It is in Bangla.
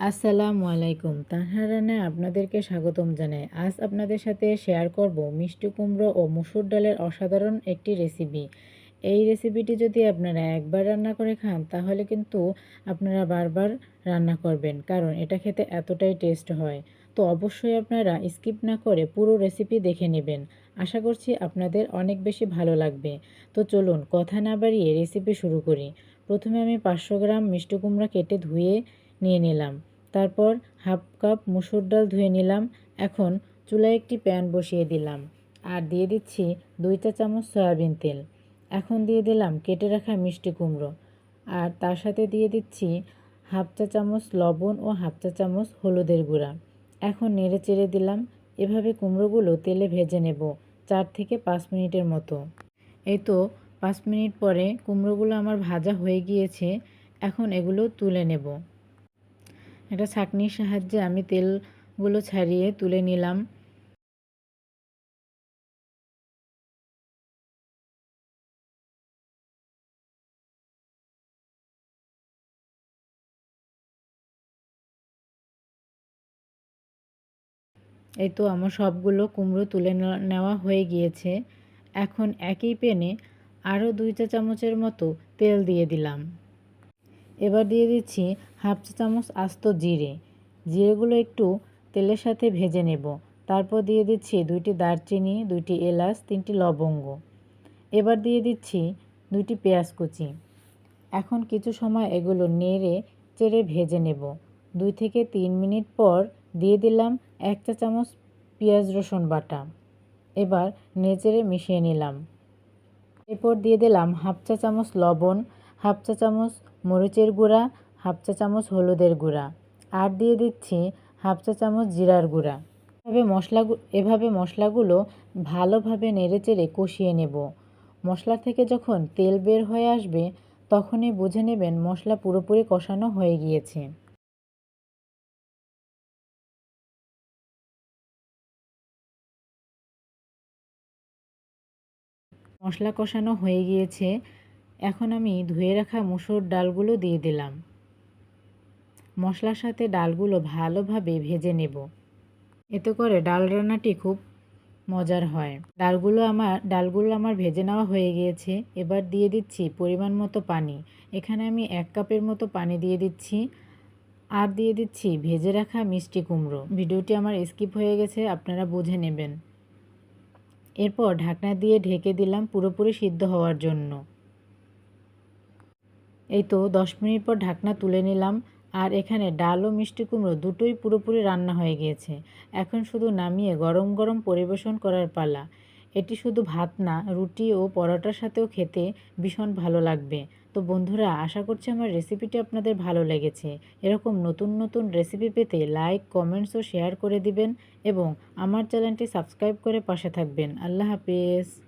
আসসালামু আলাইকুম। তানহা রান্নায় আপনাদেরকে স্বাগতম জানাই। আজ আপনাদের সাথে শেয়ার করব মিষ্টি কুমড়ো ও মুসুর ডালের অসাধারণ একটি রেসিপি এই রেসিপিটি যদি আপনারা একবার রান্না করে খান, তাহলে কিন্তু আপনারা বারবার রান্না করবেন, কারণ এটা খেতে এতটাই টেস্ট হয়। তো অবশ্যই আপনারা স্কিপ না করে পুরো রেসিপি দেখে নেবেন। আশা করছি আপনাদের অনেক বেশি ভালো লাগবে। তো চলুন, কথা না বাড়িয়ে রেসিপি শুরু করি। প্রথমে আমি পাঁচশো গ্রাম মিষ্টি কুমড়া কেটে ধুয়ে নিয়ে নিলাম। তারপর হাফ কাপ মুসুর ডাল ধুয়ে নিলাম। এখন চুলায় একটি প্যান বসিয়ে দিলাম। আর দিয়ে দিচ্ছি দুই চা চামচ সয়াবিন তেল। এখন দিয়ে দিলাম কেটে রাখা মিষ্টি কুমড়ো। আর তার সাথে দিয়ে দিচ্ছি হাফ চা চামচ লবণ ও হাফ চা চামচ হলুদের গুঁড়া। এখন নেড়ে চেড়ে দিলাম। এভাবে কুমড়োগুলো তেলে ভেজে নেব চার থেকে পাঁচ মিনিটের মতো। এই তো পাঁচ মিনিট পরে কুমড়োগুলো আমার ভাজা হয়ে গিয়েছে। এখন এগুলো তুলে নেব। একটা ছাঁকনির সাহায্যে আমি তেলগুলো ছাড়িয়ে তুলে নিলাম। এই তো আমার সবগুলো কুমড়ো তুলে নেওয়া হয়ে গিয়েছে। এখন একই পেনে আরও দুই চা চামচের মতো তেল দিয়ে দিলাম। এবার দিয়ে দিচ্ছি হাফ চা চামচ আস্ত জিরে। জিরেগুলো একটু তেলের সাথে ভেজে নেব। তারপর দিয়ে দিচ্ছি দুইটি দারচিনি, দুইটি এলাচ, তিনটি লবঙ্গ। এবার দিয়ে দিচ্ছি দুইটি পেঁয়াজ কুচি। এখন কিছু সময় এগুলো নেড়ে চেড়ে ভেজে নেব। দুই থেকে তিন মিনিট পর দিয়ে দিলাম এক চা চামচ পেঁয়াজ রসুন বাটা। এবার নেচেড়ে মিশিয়ে নিলাম। এরপর দিয়ে দিলাম হাফ চা চামচ লবণ হাফ চা চামচ মরিচের গুঁড়া, হাফ চা চামচ হলুদের গুঁড়া। আর দিয়ে দিচ্ছি হাফ চা চামচ জিরার গুঁড়া। এভাবে মশলা এভাবে মশলাগুলো ভালোভাবে নেড়েচেড়ে কষিয়ে নেব। মশলা থেকে যখন তেল বের হয়ে আসবে, তখনই বুঝে নেবেন মশলা পুরোপুরি কষানো হয়ে গিয়েছে। মশলা কষানো হয়ে গিয়েছে। এখন আমি ধুয়ে রাখা মুসুর ডালগুলো দিয়ে দিলাম। মশলার সাথে ডালগুলো ভালোভাবে ভেজে নেব। এতে করে ডাল রান্নাটি খুব মজার হয়। ডালগুলো আমার ডালগুলো আমার ভেজে নেওয়া হয়ে গিয়েছে। এবার দিয়ে দিচ্ছি পরিমাণ মতো পানি। এখানে আমি এক কাপের মতো পানি দিয়ে দিচ্ছি। আর দিয়ে দিচ্ছি ভেজে রাখা মিষ্টি কুমড়ো। ভিডিওটি আমার স্কিপ হয়ে গেছে, আপনারা বুঝে নেবেন। এরপর ঢাকনা দিয়ে ঢেকে দিলাম পুরোপুরি সিদ্ধ হওয়ার জন্য। এই তো দশ মিনিট পর ঢাকনা তুলে নিলাম আর এখানে ডাল ও মিষ্টি কুমড়ো দুটোই পুরোপুরি রান্না হয়ে গিয়েছে। এখন শুধু নামিয়ে গরম গরম পরিবেশন করার পালা। এটি শুধু ভাত না, রুটি ও পরোটার সাথেও খেতে ভীষণ ভালো লাগবে। তো বন্ধুরা, আশা করছি আমার রেসিপিটি আপনাদের ভালো লেগেছে। এরকম নতুন নতুন রেসিপি পেতে লাইক, কমেন্টস ও শেয়ার করে দিবেন এবং আমার চ্যানেলটি সাবস্ক্রাইব করে পাশে থাকবেন। আল্লাহ হাফিজ।